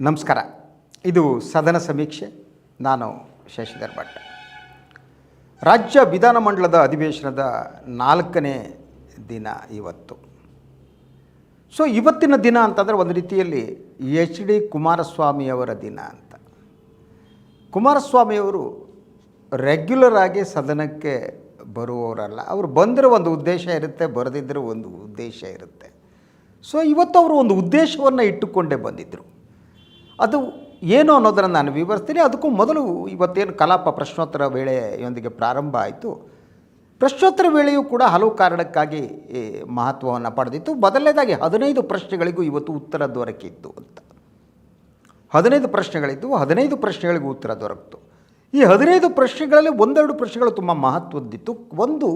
ನಮಸ್ಕಾರ. ಇದು ಸದನ ಸಮೀಕ್ಷೆ. ನಾನು ಶಶಿಧರ್ ಭಟ್. ರಾಜ್ಯ ವಿಧಾನಮಂಡಲದ ಅಧಿವೇಶನದ ನಾಲ್ಕನೇ ದಿನ ಇವತ್ತು. ಸೊ ಇವತ್ತಿನ ದಿನ ಅಂತಂದರೆ ಒಂದು ರೀತಿಯಲ್ಲಿ ಎಚ್ ಡಿ ಕುಮಾರಸ್ವಾಮಿಯವರ ದಿನ ಅಂತ. ಕುಮಾರಸ್ವಾಮಿಯವರು ರೆಗ್ಯುಲರ್ ಆಗಿ ಸದನಕ್ಕೆ ಬರುವವರಲ್ಲ. ಅವರು ಬಂದರೆ ಒಂದು ಉದ್ದೇಶ ಇರುತ್ತೆ, ಬರೆದಿದ್ದರೆ ಒಂದು ಉದ್ದೇಶ ಇರುತ್ತೆ. ಸೊ ಇವತ್ತು ಅವರು ಒಂದು ಉದ್ದೇಶವನ್ನು ಇಟ್ಟುಕೊಂಡೇ ಬಂದಿದ್ದರು ಅದು ಏನು ಅನ್ನೋದನ್ನು ನಾನು ವಿವರಿಸ್ತೀನಿ. ಅದಕ್ಕೂ ಮೊದಲು ಇವತ್ತೇನು ಕಲಾಪ ಪ್ರಶ್ನೋತ್ತರ ವೇಳೆಯೊಂದಿಗೆ ಪ್ರಾರಂಭ ಆಯಿತು. ಪ್ರಶ್ನೋತ್ತರ ವೇಳೆಯೂ ಕೂಡ ಹಲವು ಕಾರಣಕ್ಕಾಗಿ ಮಹತ್ವವನ್ನು ಪಡೆದಿತ್ತು. ಮೊದಲನೇದಾಗಿ ಹದಿನೈದು ಪ್ರಶ್ನೆಗಳಿಗೂ ಇವತ್ತು ಉತ್ತರ ದೊರಕಿತ್ತು ಅಂತ. ಹದಿನೈದು ಪ್ರಶ್ನೆಗಳಿದ್ದು ಹದಿನೈದು ಪ್ರಶ್ನೆಗಳಿಗೂ ಉತ್ತರ ದೊರಕಿತು. ಈ ಹದಿನೈದು ಪ್ರಶ್ನೆಗಳಲ್ಲಿ ಒಂದೆರಡು ಪ್ರಶ್ನೆಗಳು ತುಂಬ ಮಹತ್ವದ್ದಿತ್ತು. ಒಂದು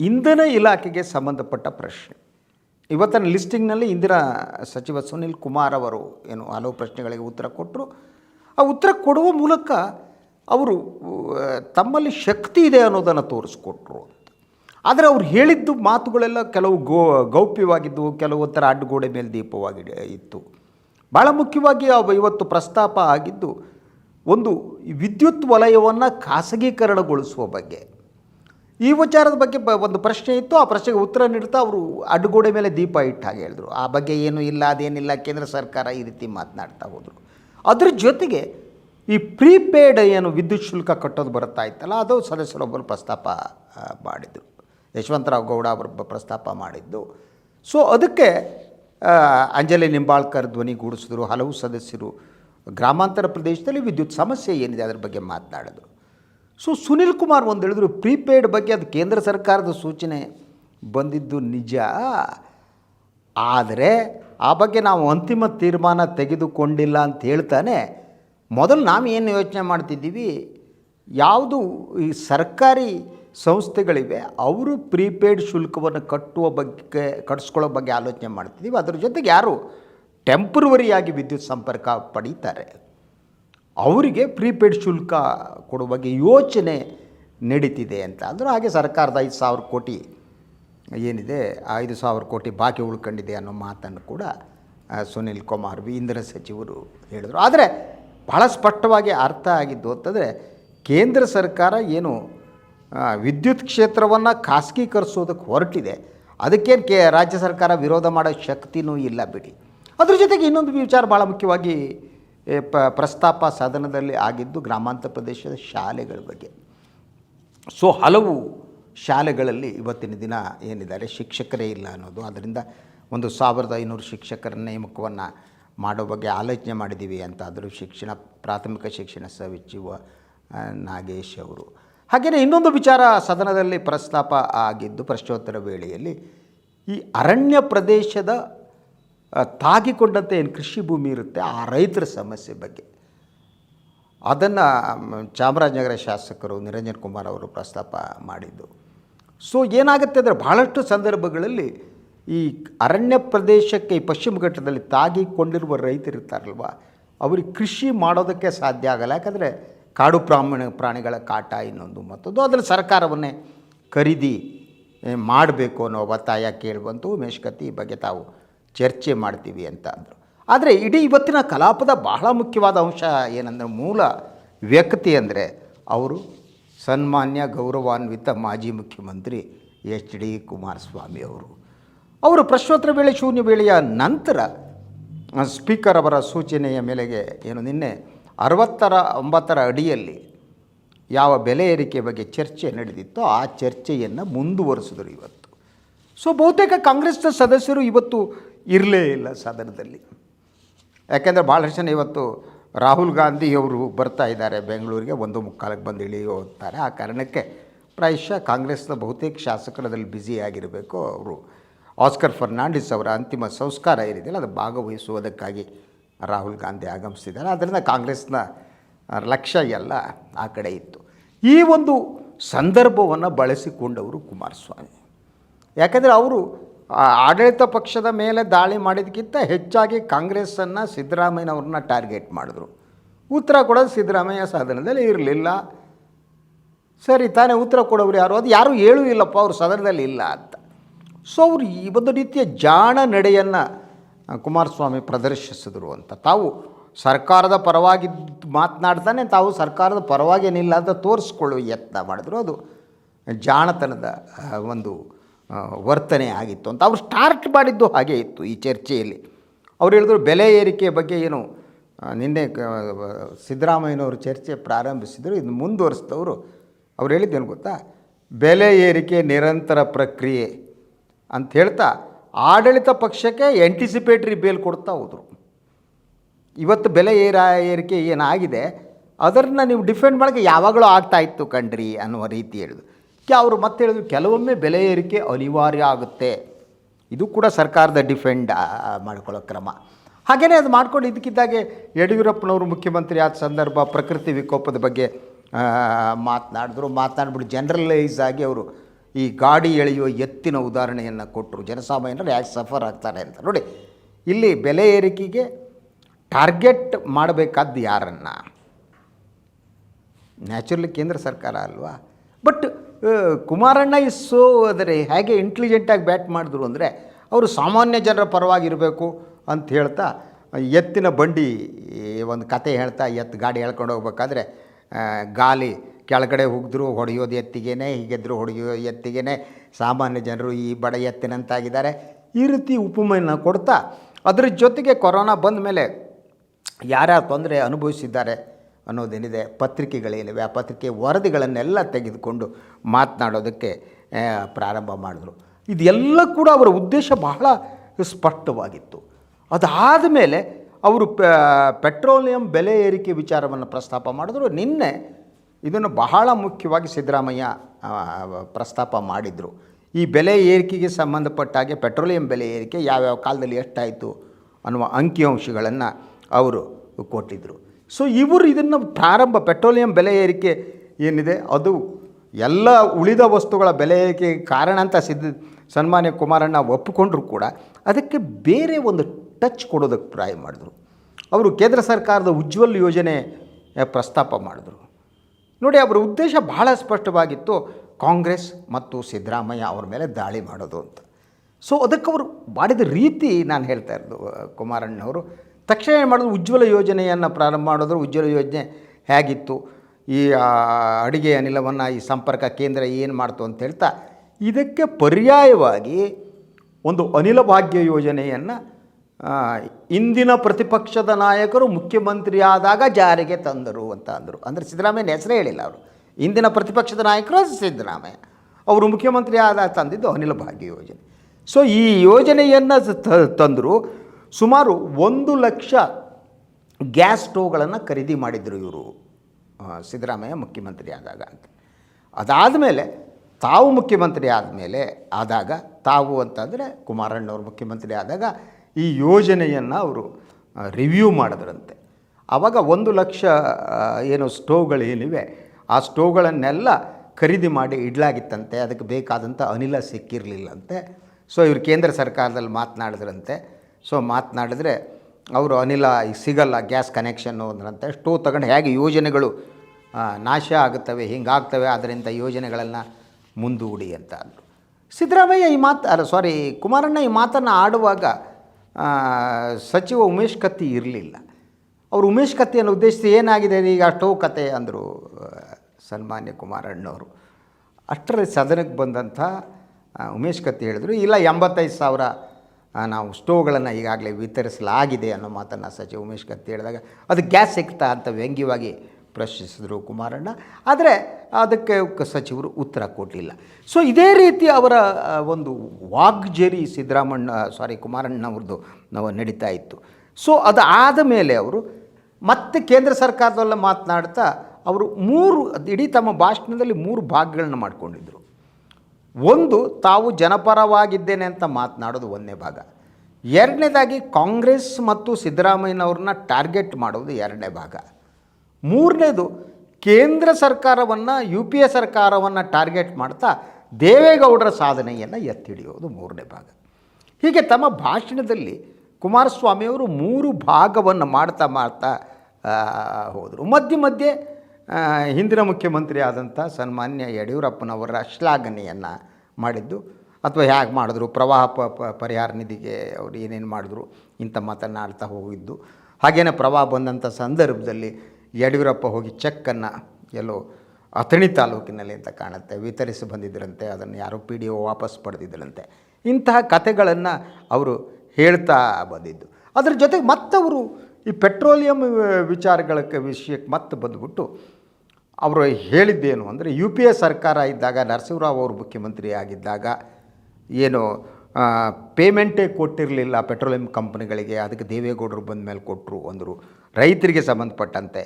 ಇಂಧನ ಇಲಾಖೆಗೆ ಸಂಬಂಧಪಟ್ಟ ಪ್ರಶ್ನೆ. ಇವತ್ತಿನ ಲಿಸ್ಟಿಂಗ್ನಲ್ಲಿ ಇಂದಿರಾ ಸಚಿವ ಸುನಿಲ್ ಕುಮಾರ್ ಅವರು ಏನು ಹಲವು ಪ್ರಶ್ನೆಗಳಿಗೆ ಉತ್ತರ ಕೊಟ್ಟರು. ಆ ಉತ್ತರ ಕೊಡುವ ಮೂಲಕ ಅವರು ತಮ್ಮಲ್ಲಿ ಶಕ್ತಿ ಇದೆ ಅನ್ನೋದನ್ನು ತೋರಿಸ್ಕೊಟ್ರು ಆದರೆ ಅವ್ರು ಹೇಳಿದ್ದು ಮಾತುಗಳೆಲ್ಲ ಕೆಲವು ಗೋ ಗೌಪ್ಯವಾಗಿದ್ದವು ಕೆಲವು ಥರ ಅಡ್ಡಗೋಡೆ ಮೇಲೆ ದೀಪವಾಗಿ ಇತ್ತು. ಭಾಳ ಮುಖ್ಯವಾಗಿ ಇವತ್ತು ಪ್ರಸ್ತಾಪ ಆಗಿದ್ದು, ಒಂದು ವಿದ್ಯುತ್ ವಲಯವನ್ನು ಖಾಸಗೀಕರಣಗೊಳಿಸುವ ಬಗ್ಗೆ. ಈ ವಿಚಾರದ ಬಗ್ಗೆ ಬ ಒಂದು ಪ್ರಶ್ನೆ ಇತ್ತು. ಆ ಪ್ರಶ್ನೆಗೆ ಉತ್ತರ ನೀಡ್ತಾ ಅವರು ಅಡ್ಡಗೋಡೆ ಮೇಲೆ ದೀಪ ಇಟ್ಟ ಹಾಗೆ ಹೇಳಿದ್ರು. ಆ ಬಗ್ಗೆ ಏನೂ ಇಲ್ಲ, ಅದೇನಿಲ್ಲ, ಕೇಂದ್ರ ಸರ್ಕಾರ ಈ ರೀತಿ ಮಾತನಾಡ್ತಾ ಹೋದರು. ಅದ್ರ ಜೊತೆಗೆ ಈ ಪ್ರೀಪೇಯ್ಡ್ ಏನು ವಿದ್ಯುತ್ ಶುಲ್ಕ ಕಟ್ಟೋದು ಬರ್ತಾ ಇತ್ತಲ್ಲ, ಅದು ಸದಸ್ಯರೊಬ್ಬರು ಪ್ರಸ್ತಾಪ ಮಾಡಿದರು. ಯಶವಂತರಾವ್ ಗೌಡ ಅವರು ಪ್ರಸ್ತಾಪ ಮಾಡಿದ್ದು. ಸೊ, ಅದಕ್ಕೆ ಅಂಜಲಿ ನಿಂಬಾಳ್ಕರ್ ಧ್ವನಿಗೂಡಿಸಿದ್ರು ಹಲವು ಸದಸ್ಯರು ಗ್ರಾಮಾಂತರ ಪ್ರದೇಶದಲ್ಲಿ ವಿದ್ಯುತ್ ಸಮಸ್ಯೆ ಏನಿದೆ ಅದರ ಬಗ್ಗೆ ಮಾತನಾಡಿದ್ರು ಸೊ ಸುನಿಲ್ ಕುಮಾರ್ ಒಂದು ಹೇಳಿದ್ರು ಪ್ರೀಪೇಯ್ಡ್ ಬಗ್ಗೆ ಅದು ಕೇಂದ್ರ ಸರ್ಕಾರದ ಸೂಚನೆ ಬಂದಿದ್ದು ನಿಜ. ಆದರೆ ಆ ಬಗ್ಗೆ ನಾವು ಅಂತಿಮ ತೀರ್ಮಾನ ತೆಗೆದುಕೊಂಡಿಲ್ಲ ಅಂತ ಹೇಳ್ತಾನೆ. ಮೊದಲು ನಾವು ಏನು ಯೋಚನೆ ಮಾಡ್ತಿದ್ದೀವಿ? ಯಾವುದು ಈ ಸರ್ಕಾರಿ ಸಂಸ್ಥೆಗಳಿವೆ, ಅವರು ಪ್ರೀಪೇಯ್ಡ್ ಶುಲ್ಕವನ್ನು ಕಟ್ಟುವ ಬಗ್ಗೆ, ಕಟ್ಸ್ಕೊಳ್ಳೋ ಬಗ್ಗೆ ಆಲೋಚನೆ ಮಾಡ್ತಿದ್ದೀವಿ. ಅದ್ರ ಜೊತೆಗೆ ಯಾರು ಟೆಂಪ್ರವರಿಯಾಗಿ ವಿದ್ಯುತ್ ಸಂಪರ್ಕ ಪಡೀತಾರೆ. ಅವರಿಗೆ ಪ್ರೀಪೇಯ್ಡ್ ಶುಲ್ಕ ಕೊಡುವ ಬಗ್ಗೆ ಯೋಚನೆ ನಡೀತಿದೆ ಅಂತ. ಅಂದರು ಹಾಗೆ ಸರ್ಕಾರದ ಐದು ಸಾವಿರ ಕೋಟಿ ಏನಿದೆ, ಐದು ಸಾವಿರ ಕೋಟಿ ಬಾಕಿ ಉಳ್ಕೊಂಡಿದೆ ಅನ್ನೋ ಮಾತನ್ನು ಕೂಡ ಸುನಿಲ್ ಕುಮಾರ್ ವಿ, ಇಂದ್ರ ಸಚಿವರು ಹೇಳಿದರು. ಆದರೆ ಬಹಳ ಸ್ಪಷ್ಟವಾಗಿ ಅರ್ಥ ಆಗಿದ್ದು ಅಂತಂದರೆ ಕೇಂದ್ರ ಸರ್ಕಾರ ಏನು ವಿದ್ಯುತ್ ಕ್ಷೇತ್ರವನ್ನು ಖಾಸಗೀಕರಿಸೋದಕ್ಕೆ ಹೊರಟಿದೆ. ಅದಕ್ಕೇನು ಕೆ, ರಾಜ್ಯ ಸರ್ಕಾರ ವಿರೋಧ ಮಾಡೋ ಶಕ್ತಿನೂ ಇಲ್ಲ ಬಿಡಿ. ಅದ್ರ ಜೊತೆಗೆ ಇನ್ನೊಂದು ವಿಚಾರ ಭಾಳ ಮುಖ್ಯವಾಗಿ ಪ, ಪ್ರಸ್ತಾಪ ಸದನದಲ್ಲಿ ಆಗಿದ್ದು ಗ್ರಾಮಾಂತರ ಪ್ರದೇಶದ ಶಾಲೆಗಳ ಬಗ್ಗೆ. ಸೊ ಹಲವು ಶಾಲೆಗಳಲ್ಲಿ ಇವತ್ತಿನ ದಿನ ಏನಿದ್ದಾರೆ, ಶಿಕ್ಷಕರೇ ಇಲ್ಲ ಅನ್ನೋದು. ಅದರಿಂದ ಒಂದು ಸಾವಿರದ ಐನೂರು ಶಿಕ್ಷಕರ ನೇಮಕವನ್ನು ಮಾಡೋ ಬಗ್ಗೆ ಆಲೋಚನೆ ಮಾಡಿದ್ದೀವಿ ಅಂತ ಆದರೂ ಶಿಕ್ಷಣ, ಪ್ರಾಥಮಿಕ ಶಿಕ್ಷಣ ಸಚಿವ ನಾಗೇಶ್ ಅವರು. ಹಾಗೆಯೇ ಇನ್ನೊಂದು ವಿಚಾರ ಸದನದಲ್ಲಿ ಪ್ರಸ್ತಾಪ ಆಗಿದ್ದು ಪ್ರಶ್ನೋತ್ತರ ವೇಳೆಯಲ್ಲಿ ಈ ಅರಣ್ಯ ಪ್ರದೇಶದ ತಾಗಿಕೊಂಡಂತೆ ಏನು ಕೃಷಿ ಭೂಮಿ ಇರುತ್ತೆ ಆ ರೈತರ ಸಮಸ್ಯೆ ಬಗ್ಗೆ. ಅದನ್ನು ಚಾಮರಾಜನಗರ ಶಾಸಕರು ನಿರಂಜನ್ ಕುಮಾರ್ ಅವರು ಪ್ರಸ್ತಾಪ ಮಾಡಿದ್ದು. ಸೊ ಏನಾಗುತ್ತೆ ಅಂದರೆ ಭಾಳಷ್ಟು ಸಂದರ್ಭಗಳಲ್ಲಿ ಈ ಅರಣ್ಯ ಪ್ರದೇಶಕ್ಕೆ ಈ ಪಶ್ಚಿಮ ಘಟ್ಟದಲ್ಲಿ ತಾಗಿಕೊಂಡಿರುವ ರೈತರಿರ್ತಾರಲ್ವ ಅವ್ರಿಗೆ ಕೃಷಿ ಮಾಡೋದಕ್ಕೆ ಸಾಧ್ಯ ಆಗಲ್ಲ. ಯಾಕಂದರೆ ಕಾಡು ಪ್ರಾಮಣ ಪ್ರಾಣಿಗಳ ಕಾಟ ಇನ್ನೊಂದು ಮತ್ತೊಂದು. ಅದರಲ್ಲಿ ಸರ್ಕಾರವನ್ನೇ ಖರೀದಿ ಮಾಡಬೇಕು ಅನ್ನೋ ಒತ್ತಾಯ ಕೇಳಿಬಂತು ಉಮೇಶ್ ಕತ್ತಿ ಈ ಬಗ್ಗೆ ತಾವು ಚರ್ಚೆ ಮಾಡ್ತೀವಿ ಅಂತ ಅಂದರು. ಆದರೆ ಇಡೀ ಇವತ್ತಿನ ಕಲಾಪದ ಬಹಳ ಮುಖ್ಯವಾದ ಅಂಶ ಏನಂದರೆ ಮೂಲ ವ್ಯಕ್ತಿ ಅಂದರೆ ಅವರು ಸನ್ಮಾನ್ಯ ಗೌರವಾನ್ವಿತ ಮಾಜಿ ಮುಖ್ಯಮಂತ್ರಿ ಎಚ್ ಡಿ ಕುಮಾರಸ್ವಾಮಿ ಅವರು. ಅವರು ಪ್ರಶ್ನೋತ್ತರ ವೇಳೆ ಶೂನ್ಯ ವೇಳೆಯ ನಂತರ ಸ್ಪೀಕರ್ ಅವರ ಸೂಚನೆಯ ಮೇಲೆಗೆ ಏನು ನಿನ್ನೆ ಅರವತ್ತರ, ಒಂಬತ್ತರ ಅಡಿಯಲ್ಲಿ ಯಾವ ಬೆಲೆ ಏರಿಕೆ ಬಗ್ಗೆ ಚರ್ಚೆ ನಡೆದಿತ್ತೋ ಆ ಚರ್ಚೆಯನ್ನು ಮುಂದುವರಿಸಿದರು ಇವತ್ತು. ಸೊ ಬಹುತೇಕ ಕಾಂಗ್ರೆಸ್ನ ಸದಸ್ಯರು ಇವತ್ತು ಇರಲೇ ಇಲ್ಲ ಸದನದಲ್ಲಿ. ಯಾಕೆಂದರೆ ಭಾಳಷ್ಟು ಜನ ಇವತ್ತು ರಾಹುಲ್ ಗಾಂಧಿ ಅವರು ಬರ್ತಾ ಇದ್ದಾರೆ ಬೆಂಗಳೂರಿಗೆ, ಒಂದು ಮುಕ್ಕಾಲಕ್ಕೆ ಬಂದು ಹೋಗ್ತಾರೆ ಆ ಕಾರಣಕ್ಕೆ ಪ್ರಾಯಶಃ ಕಾಂಗ್ರೆಸ್ನ ಬಹುತೇಕ ಶಾಸಕರದಲ್ಲಿ ಬ್ಯುಸಿ ಆಗಿರಬೇಕು ಅವರು. ಆಸ್ಕರ್ ಫರ್ನಾಂಡಿಸ್ ಅವರ ಅಂತಿಮ ಸಂಸ್ಕಾರ ಏನಿದೆಯಲ್ಲ, ಅದು ಭಾಗವಹಿಸುವುದಕ್ಕಾಗಿ ರಾಹುಲ್ ಗಾಂಧಿ ಆಗಮಿಸಿದ್ದಾರೆ. ಆದ್ದರಿಂದ ಕಾಂಗ್ರೆಸ್ನ ಲಕ್ಷ್ಯ ಎಲ್ಲ ಆ ಕಡೆ ಇತ್ತು. ಈ ಒಂದು ಸಂದರ್ಭವನ್ನು ಬಳಸಿಕೊಂಡವರು ಕುಮಾರಸ್ವಾಮಿ. ಯಾಕೆಂದರೆ ಅವರು ಆಡಳಿತ ಪಕ್ಷದ ಮೇಲೆ ದಾಳಿ ಮಾಡಿದ್ದಕ್ಕಿಂತ ಹೆಚ್ಚಾಗಿ ಕಾಂಗ್ರೆಸ್ಸನ್ನು ಸಿದ್ದರಾಮಯ್ಯನವ್ರನ್ನ ಟಾರ್ಗೆಟ್ ಮಾಡಿದ್ರು. ಉತ್ತರ ಕೊಡೋದು ಸಿದ್ದರಾಮಯ್ಯ ಸದನದಲ್ಲಿ ಇರಲಿಲ್ಲ. ಸರಿ, ತಾನೇ ಉತ್ತರ ಕೊಡೋರು ಯಾರು? ಅದು ಯಾರೂ ಹೇಳೂ ಇಲ್ಲಪ್ಪ, ಅವ್ರ ಸದನದಲ್ಲಿ ಇಲ್ಲ ಅಂತ. ಸೊ ಅವರು ಈ ಒಂದು ರೀತಿಯ ಜಾಣ ನಡೆಯನ್ನು ಕುಮಾರಸ್ವಾಮಿ ಪ್ರದರ್ಶಿಸಿದ್ರು ಅಂತ. ತಾವು ಸರ್ಕಾರದ ಪರವಾಗಿ ಮಾತನಾಡ್ತಾನೆ, ತಾವು ಸರ್ಕಾರದ ಪರವಾಗೇನಿಲ್ಲ ಅಂತ ತೋರಿಸ್ಕೊಳ್ಳುವ ಯತ್ನ ಮಾಡಿದ್ರು. ಅದು ಜಾಣತನದ ಒಂದು ವರ್ತನೆ ಆಗಿತ್ತು ಅಂತ. ಅವರು ಸ್ಟಾರ್ಟ್ ಮಾಡಿದ್ದು ಹಾಗೆ ಇತ್ತು ಈ ಚರ್ಚೆಯಲ್ಲಿ. ಅವ್ರು ಹೇಳಿದ್ರು ಬೆಲೆ ಏರಿಕೆ ಬಗ್ಗೆ ಏನು ನಿನ್ನೆ ಸಿದ್ದರಾಮಯ್ಯನವರು ಚರ್ಚೆ ಪ್ರಾರಂಭಿಸಿದರು. ಇದು ಮುಂದುವರಿಸಿದವರು, ಅವ್ರು ಹೇಳಿದ್ದೇನು ಗೊತ್ತಾ? ಬೆಲೆ ಏರಿಕೆ ನಿರಂತರ ಪ್ರಕ್ರಿಯೆ ಅಂತ ಹೇಳ್ತಾ ಆಡಳಿತ ಪಕ್ಷಕ್ಕೆ ಎಂಟಿಸಿಪೇಟ್ರಿ ಬೇಲ್ ಕೊಡ್ತಾ ಹೋದರು. ಇವತ್ತು ಬೆಲೆ ಏರ, ಏರಿಕೆ ಏನಾಗಿದೆ, ಅದನ್ನು ನೀವು ಡಿಫೆಂಡ್ ಮಾಡೋಕ್ಕೆ ಯಾವಾಗಲೂ ಆಗ್ತಾ ಇತ್ತು ಕಣ್ರಿ ಅನ್ನುವ ರೀತಿ ಹೇಳಿದ್ರು. ಅವರು ಮತ್ತೆ ಹೇಳಿದ್ರು, ಕೆಲವೊಮ್ಮೆ ಬೆಲೆ ಏರಿಕೆ ಅನಿವಾರ್ಯ ಆಗುತ್ತೆ. ಇದು ಕೂಡ ಸರ್ಕಾರದ ಡಿಫೆಂಡ್ ಮಾಡಿಕೊಳ್ಳೋ ಕ್ರಮ. ಹಾಗೆಯೇ ಅದು ಮಾಡ್ಕೊಂಡು ಇದಕ್ಕಿದ್ದಾಗೆ ಯಡಿಯೂರಪ್ಪನವರು ಮುಖ್ಯಮಂತ್ರಿ ಆದ ಸಂದರ್ಭ ಪ್ರಕೃತಿ ವಿಕೋಪದ ಬಗ್ಗೆ ಮಾತನಾಡಿದ್ರು. ಮಾತನಾಡ್ಬಿಟ್ಟು ಜನರಲೈಸ್ ಆಗಿ ಅವರು ಈ ಗಾಡಿ ಎಳೆಯುವ ಎತ್ತಿನ ಉದಾಹರಣೆಯನ್ನು ಕೊಟ್ಟರು. ಜನಸಾಮಾನ್ಯರು ಯಾಕೆ ಸಫರ್ ಆಗ್ತಾರೆ ಅಂತ ನೋಡಿ. ಇಲ್ಲಿ ಬೆಲೆ ಏರಿಕೆಗೆ ಟಾರ್ಗೆಟ್ ಮಾಡಬೇಕಾದ್ದು ಯಾರನ್ನು? ನ್ಯಾಚುರಲಿ ಕೇಂದ್ರ ಸರ್ಕಾರ ಅಲ್ವಾ? ಬಟ್ ಕುಮಾರಣ್ಣ ಇಸ್ ಸೋ ಆದರೆ ಹೇಗೆ ಇಂಟೆಲಿಜೆಂಟಾಗಿ ಬ್ಯಾಟ್ ಮಾಡಿದ್ರು ಅಂದರೆ ಅವರು ಸಾಮಾನ್ಯ ಜನರ ಪರವಾಗಿರಬೇಕು ಅಂತ ಹೇಳ್ತಾ, ಎತ್ತಿನ ಬಂಡಿ ಒಂದು ಕತೆ ಹೇಳ್ತಾ ಎತ್ತು ಗಾಡಿ ಹೇಳ್ಕೊಂಡು ಹೋಗ್ಬೇಕಾದ್ರೆ ಗಾಲಿ ಕೆಳಗಡೆ ಹೋಗಿದ್ರು ಹೊಡೆಯೋದು ಎತ್ತಿಗೇನೆ, ಹೀಗೆದ್ರು ಹೊಡೆಯೋ ಎತ್ತಿಗೇನೆ. ಸಾಮಾನ್ಯ ಜನರು ಈ ಬಡ ಎತ್ತಿನಂತಾಗಿದ್ದಾರೆ. ಈ ರೀತಿ ಉಪಮೆಯನ್ನು ಕೊಡ್ತಾ, ಅದ್ರ ಜೊತೆಗೆ ಕೊರೋನಾ ಬಂದ ಮೇಲೆ ಯಾರ್ಯಾರು ತೊಂದರೆ ಅನುಭವಿಸಿದ್ದಾರೆ ಅನ್ನೋದೇನಿದೆ? ಪತ್ರಿಕೆಗಳೇನಿವೆ? ಆ ಪತ್ರಿಕೆ ವರದಿಗಳನ್ನೆಲ್ಲ ತೆಗೆದುಕೊಂಡು ಮಾತನಾಡೋದಕ್ಕೆ ಪ್ರಾರಂಭ ಮಾಡಿದ್ರು. ಇದೆಲ್ಲ ಕೂಡ ಅವರ ಉದ್ದೇಶ ಬಹಳ ಸ್ಪಷ್ಟವಾಗಿತ್ತು. ಅದಾದ ಮೇಲೆ ಅವರು ಪೆಟ್ರೋಲಿಯಂ ಬೆಲೆ ಏರಿಕೆ ವಿಚಾರವನ್ನು ಪ್ರಸ್ತಾಪ ಮಾಡಿದ್ರು. ನಿನ್ನೆ ಇದನ್ನು ಬಹಳ ಮುಖ್ಯವಾಗಿ ಸಿದ್ದರಾಮಯ್ಯ ಪ್ರಸ್ತಾಪ ಮಾಡಿದರು. ಈ ಬೆಲೆ ಏರಿಕೆಗೆ ಸಂಬಂಧಪಟ್ಟ ಹಾಗೆ ಪೆಟ್ರೋಲಿಯಂ ಬೆಲೆ ಏರಿಕೆ ಯಾವ್ಯಾವ ಕಾಲದಲ್ಲಿ ಎಷ್ಟಾಯಿತು ಅನ್ನುವ ಅಂಕಿಅಂಶಗಳನ್ನು ಅವರು ಕೊಟ್ಟಿದ್ದರು ಸೊ ಇವರು ಇದನ್ನು ಪ್ರಾರಂಭ ಪೆಟ್ರೋಲಿಯಂ ಬೆಲೆ ಏರಿಕೆ ಏನಿದೆ? ಅದು ಎಲ್ಲ ಉಳಿದ ವಸ್ತುಗಳ ಬೆಲೆ ಏರಿಕೆ ಕಾರಣ ಅಂತ ಸಿದ್ಧ ಸನ್ಮಾನ್ಯ ಕುಮಾರಣ್ಣ ಒಪ್ಪಿಕೊಂಡ್ರು ಕೂಡ ಅದಕ್ಕೆ ಬೇರೆ ಒಂದು ಟಚ್ ಕೊಡೋದಕ್ಕೆ ಟ್ರೈ ಮಾಡಿದ್ರು. ಅವರು ಕೇಂದ್ರ ಸರ್ಕಾರದ ಉಜ್ವಲ್ ಯೋಜನೆ ಪ್ರಸ್ತಾಪ ಮಾಡಿದ್ರು. ನೋಡಿ, ಅವರ ಉದ್ದೇಶ ಬಹಳ ಸ್ಪಷ್ಟವಾಗಿತ್ತು. ಕಾಂಗ್ರೆಸ್ ಮತ್ತು ಸಿದ್ದರಾಮಯ್ಯ ಅವ್ರ ಮೇಲೆ ದಾಳಿ ಮಾಡೋದು ಅಂತ. ಸೊ ಅದಕ್ಕೆ ಅವರು ಮಾಡಿದ ರೀತಿ ನಾನು ಹೇಳ್ತಾ ಇರೋದು ಕುಮಾರಣ್ಣವರು. ತಕ್ಷಣ ಏನು ಮಾಡಿದ್ರು ಉಜ್ವಲ ಯೋಜನೆಯನ್ನು ಪ್ರಾರಂಭ ಮಾಡಿದ್ರು ಉಜ್ವಲ ಯೋಜನೆ ಹೇಗಿತ್ತು? ಈ ಅಡುಗೆ ಅನಿಲವನ್ನು ಈ ಸಂಪರ್ಕ ಕೇಂದ್ರ ಏನು ಮಾಡ್ತು ಅಂತ ಹೇಳ್ತಾ, ಇದಕ್ಕೆ ಪರ್ಯಾಯವಾಗಿ ಒಂದು ಅನಿಲ ಭಾಗ್ಯ ಯೋಜನೆಯನ್ನು ಇಂದಿನ ಪ್ರತಿಪಕ್ಷದ ನಾಯಕರು ಮುಖ್ಯಮಂತ್ರಿ ಆದಾಗ ಜಾರಿಗೆ ತಂದರು ಅಂತ ಅಂದರು. ಅಂದರೆ ಸಿದ್ದರಾಮಯ್ಯನ ಹೆಸರೇ ಹೇಳಿಲ್ಲ ಅವರು. ಇಂದಿನ ಪ್ರತಿಪಕ್ಷದ ನಾಯಕರು ಸಿದ್ದರಾಮಯ್ಯ. ಅವರು ಮುಖ್ಯಮಂತ್ರಿ ಆದಾಗ ತಂದಿದ್ದು ಅನಿಲ ಭಾಗ್ಯ ಯೋಜನೆ. ಸೊ ಈ ಯೋಜನೆಯನ್ನು ತಂದರು ಸುಮಾರು ಒಂದು ಲಕ್ಷ ಗ್ಯಾಸ್ ಸ್ಟೋವ್ಗಳನ್ನು ಖರೀದಿ ಮಾಡಿದರು ಇವರು. ಸಿದ್ದರಾಮಯ್ಯ ಮುಖ್ಯಮಂತ್ರಿ ಆದಾಗ ಅಂತ. ಅದಾದಮೇಲೆ ತಾವು ಮುಖ್ಯಮಂತ್ರಿ ಆದಮೇಲೆ ಆದಾಗ, ತಾವು ಅಂತಂದರೆ ಕುಮಾರಣ್ಣವ್ರು ಮುಖ್ಯಮಂತ್ರಿ ಆದಾಗ ಈ ಯೋಜನೆಯನ್ನು ಅವರು ರಿವ್ಯೂ ಮಾಡಿದ್ರಂತೆ. ಆವಾಗ ಒಂದು ಲಕ್ಷ ಏನು ಏನು ಸ್ಟೋವ್ಗಳೇನಿವೆ ಆ ಸ್ಟೋವ್ಗಳನ್ನೆಲ್ಲ ಖರೀದಿ ಮಾಡಿ ಇಡಲಾಗಿತ್ತಂತೆ, ಅದಕ್ಕೆ ಬೇಕಾದಂಥ ಅನಿಲ ಸಿಕ್ಕಿರಲಿಲ್ಲಂತೆ. ಸೊ ಇವರು ಕೇಂದ್ರ ಸರ್ಕಾರದಲ್ಲಿ ಮಾತನಾಡಿದ್ರಂತೆ. ಸೊ ಮಾತನಾಡಿದರೆ ಅವರು ಅನಿಲ ಸಿಗಲ್ಲ, ಗ್ಯಾಸ್ ಕನೆಕ್ಷನ್ನು ಅಂದ್ರಂತೆ ಸ್ಟೋವ್ ತಗೊಂಡು ಹೇಗೆ ಯೋಜನೆಗಳು ನಾಶ ಆಗುತ್ತವೆ, ಹಿಂಗಾಗ್ತವೆ ಅದರಿಂದ ಯೋಜನೆಗಳನ್ನು ಮುಂದೂಡಿ ಅಂತ ಅಂದರು. ಸಿದ್ದರಾಮಯ್ಯ ಈ ಮಾತು, ಅಲ್ಲ ಸಾರಿ ಕುಮಾರಣ್ಣ ಈ ಮಾತನ್ನು ಆಡುವಾಗ ಸಚಿವ ಉಮೇಶ್ ಕತ್ತಿ ಇರಲಿಲ್ಲ. ಅವರು ಉಮೇಶ್ ಕತ್ತಿಯನ್ನು ಉದ್ದೇಶಿಸಿ ಏನಾಗಿದೆ, ಈಗ ಸ್ಟೋವ್ ಕತೆ ಅಂದರು ಸನ್ಮಾನ್ಯ ಕುಮಾರಣ್ಣವರು. ಅಷ್ಟರಲ್ಲಿ ಸದನಕ್ಕೆ ಬಂದಂಥ ಉಮೇಶ್ ಕತ್ತಿ ಹೇಳಿದರು, ಇಲ್ಲ, ಎಂಬತ್ತೈದು ಸಾವಿರ ನಾವು ಸ್ಟೋವ್ಗಳನ್ನು ಈಗಾಗಲೇ ವಿತರಿಸಲಾಗಿದೆ ಅನ್ನೋ ಮಾತನ್ನು ಸಚಿವ ಉಮೇಶ್ ಕತ್ತಿ ಹೇಳಿದಾಗ, ಅದು ಗ್ಯಾಸ್ ಸಿಗ್ತಾ ಅಂತ ವ್ಯಂಗ್ಯವಾಗಿ ಪ್ರಶ್ನಿಸಿದರು ಕುಮಾರಣ್ಣ. ಆದರೆ ಅದಕ್ಕೆ ಸಚಿವರು ಉತ್ತರ ಕೊಡಲಿಲ್ಲ. ಸೊ ಇದೇ ರೀತಿ ಅವರ ಒಂದು ವಾಗ್ಜರಿ ಸಿದ್ದರಾಮಣ್ಣ ಸಾರಿ ಕುಮಾರಣ್ಣವ್ರದ್ದು ನಾವು ನಡೀತಾ ಇತ್ತು. ಸೊ ಅದು ಆದ ಮೇಲೆ ಅವರು ಮತ್ತೆ ಕೇಂದ್ರ ಸರ್ಕಾರದಲ್ಲ ಮಾತನಾಡ್ತಾ ಅವರು ಮೂರು, ಇಡೀ ತಮ್ಮ ಭಾಷಣದಲ್ಲಿ ಮೂರು ಭಾಗಗಳನ್ನ ಮಾಡಿಕೊಂಡಿದ್ದರು ಒಂದು, ತಾವು ಜನಪರವಾಗಿದ್ದೇನೆ ಅಂತ ಮಾತನಾಡೋದು ಒಂದನೇ ಭಾಗ. ಎರಡನೇದಾಗಿ ಕಾಂಗ್ರೆಸ್ ಮತ್ತು ಸಿದ್ದರಾಮಯ್ಯನವ್ರನ್ನ ಟಾರ್ಗೆಟ್ ಮಾಡೋದು ಎರಡನೇ ಭಾಗ. ಮೂರನೇದು, ಕೇಂದ್ರ ಸರ್ಕಾರವನ್ನು, ಯು ಪಿ ಎ ಸರ್ಕಾರವನ್ನು ಟಾರ್ಗೆಟ್ ಮಾಡ್ತಾ ದೇವೇಗೌಡರ ಸಾಧನೆಯನ್ನು ಎತ್ತಿ ಹಿಡಿಯೋದು ಮೂರನೇ ಭಾಗ. ಹೀಗೆ ತಮ್ಮ ಭಾಷಣದಲ್ಲಿ ಕುಮಾರಸ್ವಾಮಿಯವರು ಮೂರು ಭಾಗವನ್ನು ಮಾಡ್ತಾ ಮಾಡ್ತಾ ಹೋದರು. ಮಧ್ಯೆ ಮಧ್ಯೆ ಹಿಂದಿನ ಮುಖ್ಯಮಂತ್ರಿ ಆದಂಥ ಸನ್ಮಾನ್ಯ ಯಡಿಯೂರಪ್ಪನವರ ಶ್ಲಾಘನೆಯನ್ನು ಮಾಡಿದ್ದು. ಅಥವಾ ಹೇಗೆ ಮಾಡಿದ್ರು? ಪ್ರವಾಹ ಪ ಪರಿಹಾರ ನಿಧಿಗೆ ಅವರು ಏನೇನು ಮಾಡಿದ್ರು? ಇಂಥ ಮಾತನಾಡ್ತಾ ಹೋಗಿದ್ದು. ಹಾಗೇನೇ ಪ್ರವಾಹ ಬಂದಂಥ ಸಂದರ್ಭದಲ್ಲಿ ಯಡಿಯೂರಪ್ಪ ಹೋಗಿ ಚೆಕ್ಕನ್ನು ಎಲ್ಲೋ ಅಥಣಿ ತಾಲೂಕಿನಲ್ಲಿ ಅಂತ ಕಾಣುತ್ತೆ. ವಿತರಿಸಿ ಬಂದಿದ್ದರಂತೆ ಅದನ್ನು ಯಾರೋ ಪಿ ಡಿ ಒ ವಾಪಸ್ ಪಡೆದಿದ್ದರಂತೆ ಇಂತಹ ಕಥೆಗಳನ್ನು ಅವರು ಹೇಳ್ತಾ ಬಂದಿದ್ದು. ಅದ್ರ ಜೊತೆಗೆ ಮತ್ತವರು ಈ ಪೆಟ್ರೋಲಿಯಂ ವಿಚಾರಗಳ ವಿಷಯಕ್ಕೆ ಮತ್ತೆ ಬಂದುಬಿಟ್ಟು ಅವರು ಹೇಳಿದ್ದೇನು ಅಂದರೆ ಯು ಪಿ ಎ ಸರ್ಕಾರ ಇದ್ದಾಗ ನರಸಿಂಹರಾವ್ ಅವರು ಮುಖ್ಯಮಂತ್ರಿ ಆಗಿದ್ದಾಗ ಏನು ಪೇಮೆಂಟೇ ಕೊಟ್ಟಿರಲಿಲ್ಲ ಪೆಟ್ರೋಲಿಯಂ ಕಂಪ್ನಿಗಳಿಗೆ, ಅದಕ್ಕೆ ದೇವೇಗೌಡರು ಬಂದ ಮೇಲೆ ಕೊಟ್ಟರು ಅಂದರು. ರೈತರಿಗೆ ಸಂಬಂಧಪಟ್ಟಂತೆ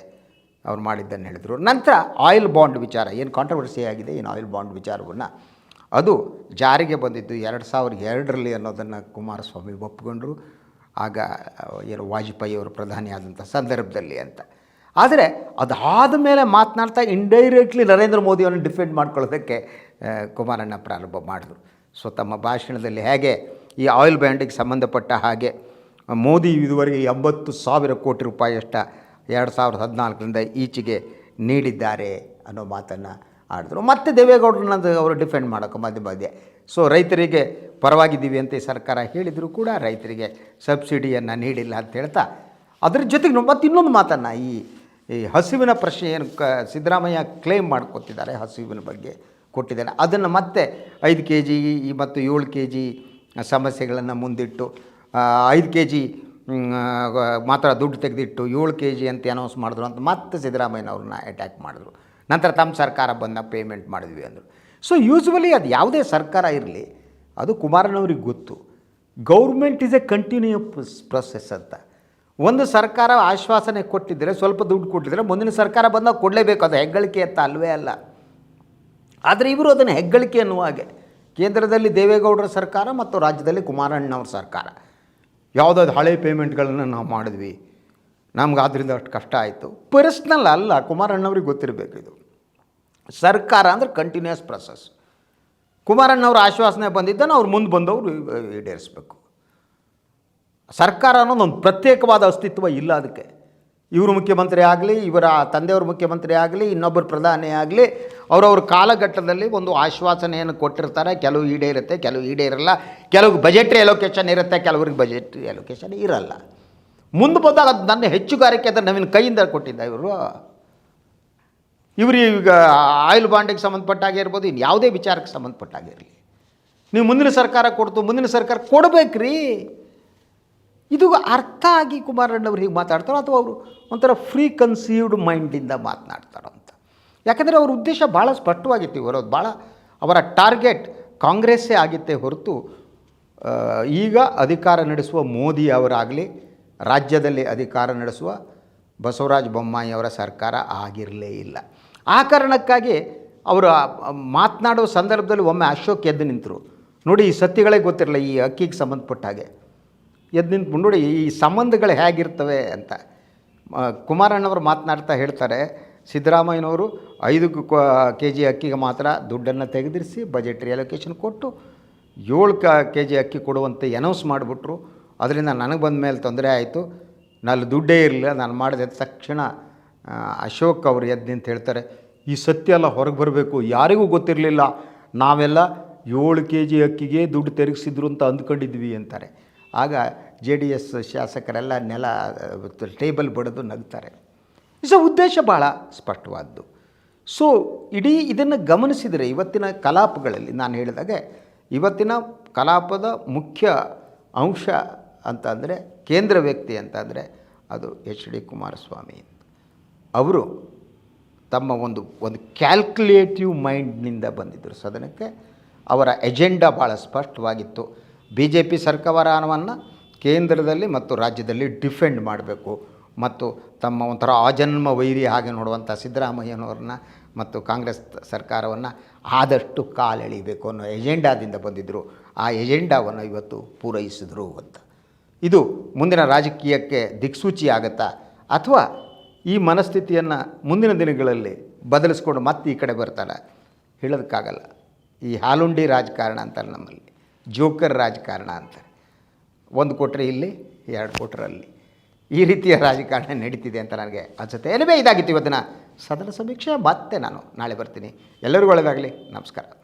ಅವ್ರು ಮಾಡಿದ್ದನ್ನು ಹೇಳಿದರು. ನಂತರ ಆಯಿಲ್ ಬಾಂಡ್ ವಿಚಾರ, ಏನು ಕಾಂಟ್ರವರ್ಸಿ ಆಗಿದೆ, ಏನು ಆಯಿಲ್ ಬಾಂಡ್ ವಿಚಾರವನ್ನು. ಅದು ಜಾರಿಗೆ ಬಂದಿದ್ದು ಎರಡು ಸಾವಿರದ ಎರಡರಲ್ಲಿ ಅನ್ನೋದನ್ನು ಕುಮಾರಸ್ವಾಮಿ ಒಪ್ಪಿಕೊಂಡ್ರು ಆಗ ಏನು ವಾಜಪೇಯಿ ಅವರು ಪ್ರಧಾನಿ ಆದಂಥ ಸಂದರ್ಭದಲ್ಲಿ ಅಂತ. ಆದರೆ ಅದಾದ ಮೇಲೆ ಮಾತನಾಡ್ತಾ ಇಂಡೈರೆಕ್ಟ್ಲಿ ನರೇಂದ್ರ ಮೋದಿಯನ್ನು ಡಿಫೆಂಡ್ ಮಾಡ್ಕೊಳ್ಳೋದಕ್ಕೆ ಕುಮಾರಣ್ಣ ಪ್ರಾರಂಭ ಮಾಡಿದ್ರು. ಸೊ ತಮ್ಮ ಭಾಷಣದಲ್ಲಿ ಹೇಗೆ, ಈ ಆಯಿಲ್ ಬ್ಯಾಂಡಿಗೆ ಸಂಬಂಧಪಟ್ಟ ಹಾಗೆ, ಮೋದಿ ಇದುವರೆಗೆ ಎಂಬತ್ತು ಸಾವಿರ ಕೋಟಿ ರೂಪಾಯಿಯಷ್ಟ ಎರಡು ಸಾವಿರದ ಹದಿನಾಲ್ಕರಿಂದ ಈಚೆಗೆ ನೀಡಿದ್ದಾರೆ ಅನ್ನೋ ಮಾತನ್ನು ಆಡಿದ್ರು. ಮತ್ತೆ ದೇವೇಗೌಡರನ್ನ ಅವರು ಡಿಫೆಂಡ್ ಮಾಡೋಕೆ ಮಧ್ಯ ಮಧ್ಯೆ. ಸೊ ರೈತರಿಗೆ ಪರವಾಗಿದ್ದೀವಿ ಅಂತ ಈ ಸರ್ಕಾರ ಹೇಳಿದರೂ ಕೂಡ ರೈತರಿಗೆ ಸಬ್ಸಿಡಿಯನ್ನು ನೀಡಿಲ್ಲ ಅಂತ ಹೇಳ್ತಾ, ಅದ್ರ ಜೊತೆಗೆ ಮತ್ತೆ ಇನ್ನೊಂದು ಮಾತನ್ನು ಈ ಈ ಹಸಿವಿನ ಪ್ರಶ್ನೆ ಏನು ಕ ಸಿದ್ದರಾಮಯ್ಯ ಕ್ಲೇಮ್ ಮಾಡ್ಕೊತಿದ್ದಾರೆ, ಹಸಿವಿನ ಬಗ್ಗೆ ಕೊಟ್ಟಿದ್ದಾರೆ ಅದನ್ನು ಮತ್ತೆ ಐದು ಕೆ ಜಿ ಮತ್ತು ಏಳು ಕೆ ಜಿ ಸಮಸ್ಯೆಗಳನ್ನು ಮುಂದಿಟ್ಟು ಐದು ಕೆ ಜಿ ಮಾತ್ರ ದುಡ್ಡು ತೆಗೆದಿಟ್ಟು ಏಳು ಕೆ ಜಿ ಅಂತ ಅನೌನ್ಸ್ ಮಾಡಿದ್ರು ಅಂತ ಮತ್ತೆ ಸಿದ್ದರಾಮಯ್ಯನವ್ರನ್ನ ಅಟ್ಯಾಕ್ ಮಾಡಿದ್ರು. ನಂತರ ತಮ್ಮ ಸರ್ಕಾರ ಬಂದ ಪೇಮೆಂಟ್ ಮಾಡಿದ್ವಿ ಅಂದರು. ಸೊ ಯೂಸ್ವಲಿ ಅದು ಯಾವುದೇ ಸರ್ಕಾರ ಇರಲಿ, ಅದು ಕುಮಾರನವ್ರಿಗೆ ಗೊತ್ತು. Government is a continue process ಅಂತ. ಒಂದು ಸರ್ಕಾರ ಆಶ್ವಾಸನೆ ಕೊಟ್ಟಿದ್ದರೆ ಸ್ವಲ್ಪ ದುಡ್ಡು ಕೊಟ್ಟಿದ್ದರೆ ಮುಂದಿನ ಸರ್ಕಾರ ಬಂದಾಗ ಕೊಡಲೇಬೇಕು. ಅದು ಹೆಗ್ಗಳಿಕೆ ಅಂತ ಅಲ್ವೇ ಅಲ್ಲ. ಆದರೆ ಇವರು ಅದನ್ನು ಹೆಗ್ಗಳಿಕೆ ಅನ್ನುವ ಹಾಗೆ. ಕೇಂದ್ರದಲ್ಲಿ ದೇವೇಗೌಡರ ಸರ್ಕಾರ ಮತ್ತು ರಾಜ್ಯದಲ್ಲಿ ಕುಮಾರಣ್ಣವ್ರ ಸರ್ಕಾರ. ಯಾವುದಾದ್ರು ಹಳೆ ಪೇಮೆಂಟ್ಗಳನ್ನು ನಾವು ಮಾಡಿದ್ವಿ. ನಮ್ಗೆ ಆದ್ದರಿಂದ ಅಷ್ಟು ಕಷ್ಟ ಆಯಿತು. ಪರ್ಸ್ನಲ್ ಅಲ್ಲ, ಕುಮಾರಣ್ಣವ್ರಿಗೆ ಗೊತ್ತಿರಬೇಕು ಇದು. ಸರ್ಕಾರ ಅಂದರೆ ಕಂಟಿನ್ಯೂಸ್ ಪ್ರೊಸೆಸ್ ಕುಮಾರಣ್ಣವ್ರ ಆಶ್ವಾಸನೆ ಬಂದಿದ್ದನ್ನು ಅವ್ರು ಮುಂದೆ ಬಂದವರು ಈಡೇರಿಸ್ಬೇಕು. ಸರ್ಕಾರ ಅನ್ನೋದು ಒಂದು ಪ್ರತ್ಯೇಕವಾದ ಅಸ್ತಿತ್ವ ಇಲ್ಲ ಅದಕ್ಕೆ. ಇವರು ಮುಖ್ಯಮಂತ್ರಿ ಆಗಲಿ, ಇವರ ತಂದೆಯವರು ಮುಖ್ಯಮಂತ್ರಿ ಆಗಲಿ, ಇನ್ನೊಬ್ಬರು ಪ್ರಧಾನಿ ಆಗಲಿ, ಅವರವ್ರ ಕಾಲಘಟ್ಟದಲ್ಲಿ ಒಂದು ಆಶ್ವಾಸನೆಯನ್ನು ಕೊಟ್ಟಿರ್ತಾರೆ. ಕೆಲವು ಈಡೇ ಇರುತ್ತೆ ಕೆಲವು ಈಡೇರಲ್ಲ. ಕೆಲವು ಬಜೆಟ್ರಿ ಎಲೊಕೇಶನ್ ಇರುತ್ತೆ, ಕೆಲವ್ರಿಗೆ ಬಜೆಟ್ರಿ ಎಲೊಕೇಶನ್ ಇರಲ್ಲ. ಮುಂದೆ ಬಂದಾಗ ಅದು ನನ್ನ ಹೆಚ್ಚುಗಾರಿಕೆ ಅದನ್ನು ನವೀನ್ ಕೈಯಿಂದ ಕೊಟ್ಟಿದ್ದ ಇವರು. ಇವರು ಈಗ ಆಯಿಲ್ ಬಾಂಡಿಗೆ ಸಂಬಂಧಪಟ್ಟಾಗೆ ಇರ್ಬೋದು ಇನ್ನು ಯಾವುದೇ ವಿಚಾರಕ್ಕೆ ಸಂಬಂಧಪಟ್ಟಾಗಿರಲಿ. ನೀವು ಮುಂದಿನ ಸರ್ಕಾರ ಕೊಡ್ತು, ಮುಂದಿನ ಸರ್ಕಾರ ಕೊಡಬೇಕ್ರಿ. ಇದು ಅರ್ಥ ಆಗಿ ಕುಮಾರಣ್ಣವ್ರು ಹೀಗೆ ಮಾತಾಡ್ತಾರೋ ಅಥವಾ ಅವರು ಒಂಥರ ಫ್ರೀ ಕನ್ಸೀವ್ಡ್ ಮೈಂಡಿಂದ ಮಾತನಾಡ್ತಾರೋ ಅಂತ. ಯಾಕಂದರೆ ಅವ್ರ ಉದ್ದೇಶ ಭಾಳ ಸ್ಪಷ್ಟವಾಗಿತ್ತು ಇವರು. ಭಾಳ ಅವರ ಟಾರ್ಗೆಟ್ ಕಾಂಗ್ರೆಸ್ಸೇ ಆಗಿತ್ತೇ ಹೊರತು ಈಗ ಅಧಿಕಾರ ನಡೆಸುವ ಮೋದಿ ಅವರಾಗಲಿ, ರಾಜ್ಯದಲ್ಲಿ ಅಧಿಕಾರ ನಡೆಸುವ ಬಸವರಾಜ ಬೊಮ್ಮಾಯಿ ಅವರ ಸರ್ಕಾರ ಆಗಿರಲೇ ಇಲ್ಲ. ಆ ಕಾರಣಕ್ಕಾಗಿ ಅವರು ಮಾತನಾಡುವ ಸಂದರ್ಭದಲ್ಲಿ ಒಮ್ಮೆ ಅಶೋಕ್ ಎದ್ದು ನಿಂತರು. ನೋಡಿ ಈ ಸತ್ಯಗಳೇ ಗೊತ್ತಿರಲ್ಲ ಈ ಅಕ್ಕಿಗೆ ಸಂಬಂಧಪಟ್ಟ ಹಾಗೆ. ಎದ್ದು ನಿಂತ್ಕೊಂಡು ನೋಡಿ, ಈ ಸಂಬಂಧಗಳು ಹೇಗಿರ್ತವೆ ಅಂತ. ಕುಮಾರಣ್ಣವರು ಮಾತನಾಡ್ತಾ ಹೇಳ್ತಾರೆ, ಸಿದ್ದರಾಮಯ್ಯನವರು ಐದು ಕೆ ಜಿ ಅಕ್ಕಿಗೆ ಮಾತ್ರ ದುಡ್ಡನ್ನು ತೆಗೆದಿರಿಸಿ ಬಜೆಟ್ ಅಲೊಕೇಶನ್ ಕೊಟ್ಟು ಏಳು ಕ ಕೆ ಜಿ ಅಕ್ಕಿ ಕೊಡುವಂತೆ ಅನೌನ್ಸ್ ಮಾಡಿಬಿಟ್ರು. ಅದರಿಂದ ನನಗೆ ಬಂದ ಮೇಲೆ ತೊಂದರೆ ಆಯಿತು. ನಲ್ಲಿ ದುಡ್ಡೇ ಇರಲಿಲ್ಲ. ನಾನು ಮಾಡಿದ ತಕ್ಷಣ ಅಶೋಕ್ ಅವರು ಎದ್ದು ನಿಂತು ಹೇಳ್ತಾರೆ, ಈ ಸತ್ಯ ಎಲ್ಲ ಹೊರಗೆ ಬರಬೇಕು. ಯಾರಿಗೂ ಗೊತ್ತಿರಲಿಲ್ಲ. ನಾವೆಲ್ಲ ಏಳು ಕೆ ಜಿ ಅಕ್ಕಿಗೆ ದುಡ್ಡು ತೆರಗಿಸಿದ್ರು ಅಂತ ಅಂದ್ಕೊಂಡಿದ್ವಿ ಅಂತಾರೆ. ಆಗ ಜೆ ಡಿ ಎಸ್ ಶಾಸಕರೆಲ್ಲ ನೆಲ ಟೇಬಲ್ ಬಡಿದು ನಗ್ತಾರೆ. ಸೊ ಉದ್ದೇಶ ಭಾಳ ಸ್ಪಷ್ಟವಾದ್ದು. ಸೊ ಇಡೀ ಇದನ್ನು ಗಮನಿಸಿದರೆ ಇವತ್ತಿನ ಕಲಾಪಗಳಲ್ಲಿ ನಾನು ಹೇಳಿದಾಗೆ ಇವತ್ತಿನ ಕಲಾಪದ ಮುಖ್ಯ ಅಂಶ ಅಂತಂದರೆ ಕೇಂದ್ರ ವ್ಯಕ್ತಿ ಅಂತಂದರೆ ಅದು ಎಚ್ ಡಿ ಕುಮಾರಸ್ವಾಮಿ. ಅವರು ತಮ್ಮ ಒಂದು ಒಂದು ಕ್ಯಾಲ್ಕುಲೇಟಿವ್ ಮೈಂಡ್ನಿಂದ ಬಂದಿದ್ದರು ಸದನಕ್ಕೆ. ಅವರ ಎಜೆಂಡಾ ಭಾಳ ಸ್ಪಷ್ಟವಾಗಿತ್ತು. ಬಿ ಜೆ ಪಿ ಸರ್ಕಾರವನ್ನು ಕೇಂದ್ರದಲ್ಲಿ ಮತ್ತು ರಾಜ್ಯದಲ್ಲಿ ಡಿಫೆಂಡ್ ಮಾಡಬೇಕು. ಮತ್ತು ತಮ್ಮ ಒಂಥರ ಆಜನ್ಮ ವೈರಿ ಹಾಗೆ ನೋಡುವಂಥ ಸಿದ್ದರಾಮಯ್ಯನವ್ರನ್ನ ಮತ್ತು ಕಾಂಗ್ರೆಸ್ ಸರ್ಕಾರವನ್ನು ಆದಷ್ಟು ಕಾಲೆಳಿಬೇಕು ಅನ್ನೋ ಎಜೆಂಡಾದಿಂದ ಬಂದಿದ್ದರು ಆ ಎಜೆಂಡಾವನ್ನು ಇವತ್ತು ಪೂರೈಸಿದ್ರು ಅಂತ. ಇದು ಮುಂದಿನ ರಾಜಕೀಯಕ್ಕೆ ದಿಕ್ಸೂಚಿ ಆಗುತ್ತಾ? ಅಥವಾ ಈ ಮನಸ್ಥಿತಿಯನ್ನು ಮುಂದಿನ ದಿನಗಳಲ್ಲಿ ಬದಲಿಸ್ಕೊಂಡು ಮತ್ತೆ ಈ ಕಡೆ ಬರ್ತಾರೆ? ಹೇಳೋದಕ್ಕಾಗಲ್ಲ. ಈ ಹಾಲುಂಡಿ ರಾಜಕಾರಣ ಅಂತಾರೆ ನಮ್ಮಲ್ಲಿ. ಜೋಕರ್ ರಾಜಕಾರಣ ಅಂತಾರೆ ಒಂದು ಕೊಟ್ಟರೆ ಇಲ್ಲಿ, ಎರಡು ಕೊಟ್ಟರೆ ಅಲ್ಲಿ. ಈ ರೀತಿಯ ರಾಜಕಾರಣ ನಡೀತಿದೆ ಅಂತ ನನಗೆ ಅನ್ಸುತ್ತೆ. ಎನಿವೇ ಇದಾಗಿತ್ತು ಇವತ್ತಿನ ಸದನ ಸಮೀಕ್ಷೆ. ಮತ್ತೆ ನಾನು ನಾಳೆ ಬರ್ತೀನಿ. ಎಲ್ಲರಿಗೂ ಒಳ್ಳೆಯದಾಗಲಿ ನಮಸ್ಕಾರ.